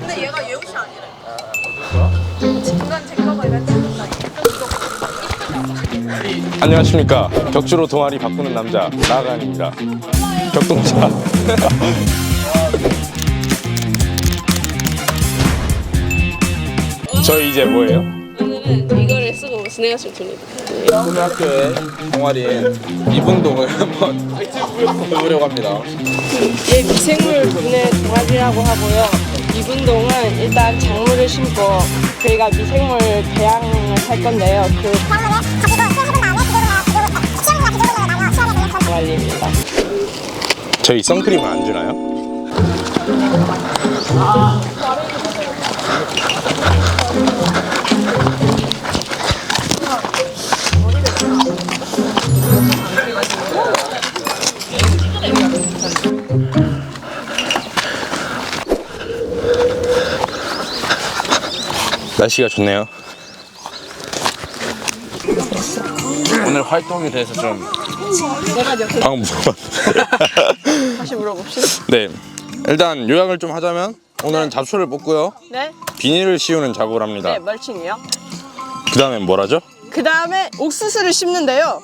근데 얘가 예우씨 아니래. 중간 제 거가 얘가 찍는다. 안녕하십니까 격주로 동아리 바꾸는 남자 나가입니다 격동자 저희 이제 뭐예요? 오늘은 이거를 스네어를 돌립니다. 고등학교의 동아리인 이분동을 한번 해보려고 합니다. 얘 미생물 분해 동아리라고 하고요. 이분동은 일단 작물을 심고 저희가 미생물 배양을 할 건데요. 그 동아리입니다. 저희 선크림 안 주나요? 날씨가 좋네요. 오늘 활동에 대해서 좀 방금 물어봤. 다시 물어봅시다. 네. 일단 요약을 좀 하자면 오늘은 잡초를 뽑고요. 네? 비닐을 씌우는 작업을 합니다. 네, 멀칭이요. 그 다음엔 뭘 하죠? 그 다음에 옥수수를 심는데요.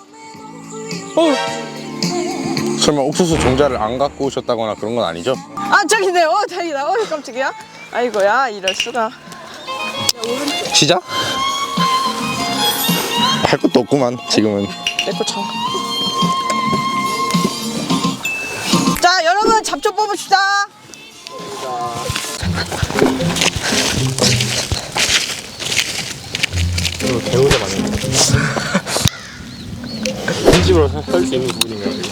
설마 옥수수 종자를 안 갖고 오셨다거나 그런 건 아니죠? 아, 저기네. 어, 다행이다. 어, 깜짝이야. 아이고야, 이럴 수가. 시작? 할 것도 없구만 지금은 내거 참. 자, 여러분 잡초 뽑읍시다. 편집으로 할 수 있는 부분인가요?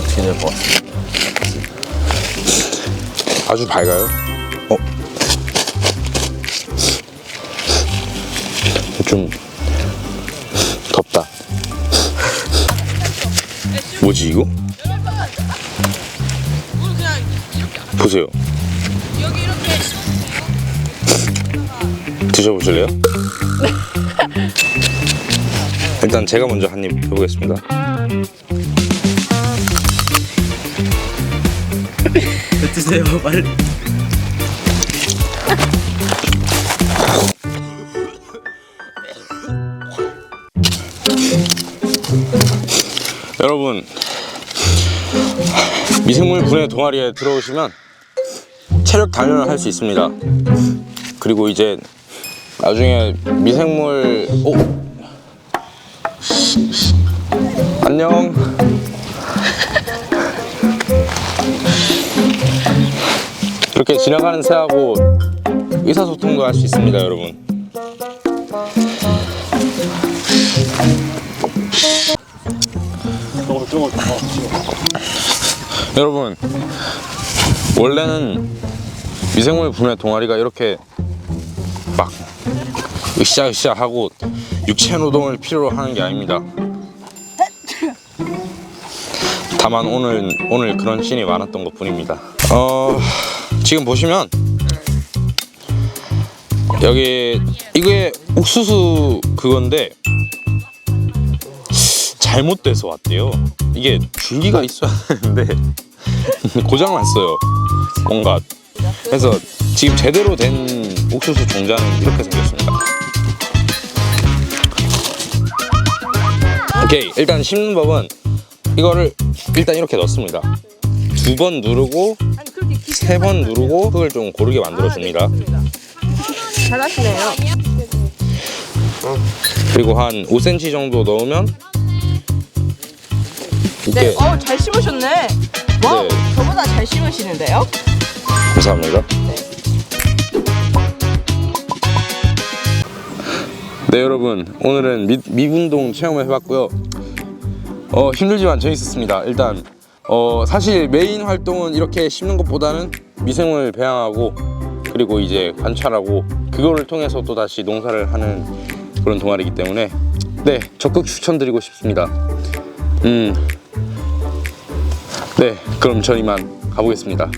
될것 같습니다. 아주 밝아요 어? 좀 덥다 뭐지 이거? 보세요 드셔보실래요? 일단 제가 먼저 한 입 해보겠습니다 드세요 빨리. 여러분 미생물 분해 동아리에 들어오시면 체력 단련을 할 수 있습니다. 그리고 이제 나중에 미생물 오 안녕 이렇게 지나가는 새하고 의사소통도 할 수 있습니다, 여러분. 여러분 원래는 미생물 분해 동아리가 이렇게 막 으쌰으쌰 하고 육체 노동을 필요로 하는 게 아닙니다. 다만 오늘 오늘 그런 씬이 많았던 것 뿐입니다. 어 지금 보시면 여기 이게 옥수수 그건데 잘못돼서 왔대요. 이게 줄기가 있어야 되는데 고장 났어요. 뭔가 그래서 지금 제대로 된 옥수수 종자는 이렇게 생겼습니다. 오케이 일단 심는 법은 이거를 일단 이렇게 넣습니다. 두 번 누르고 세 번 누르고 흙을 좀 고르게 만들어 줍니다. 잘하시네요. 그리고 한 5cm 정도 넣으면 이게 네, 어, 잘 심으셨네. 와, 네. 저보다 잘 심으시는데요? 감사합니다. 네 여러분 오늘은 미, 미분동 체험을 해봤고요. 어, 힘들지만 재밌었습니다. 일단 어, 사실 메인 활동은 이렇게 심는 것보다는 미생물 배양하고 그리고 이제 관찰하고 그거를 통해서 또 다시 농사를 하는 그런 동아리이기 때문에 네 적극 추천드리고 싶습니다. 음, 네 그럼 전 이만 가보겠습니다.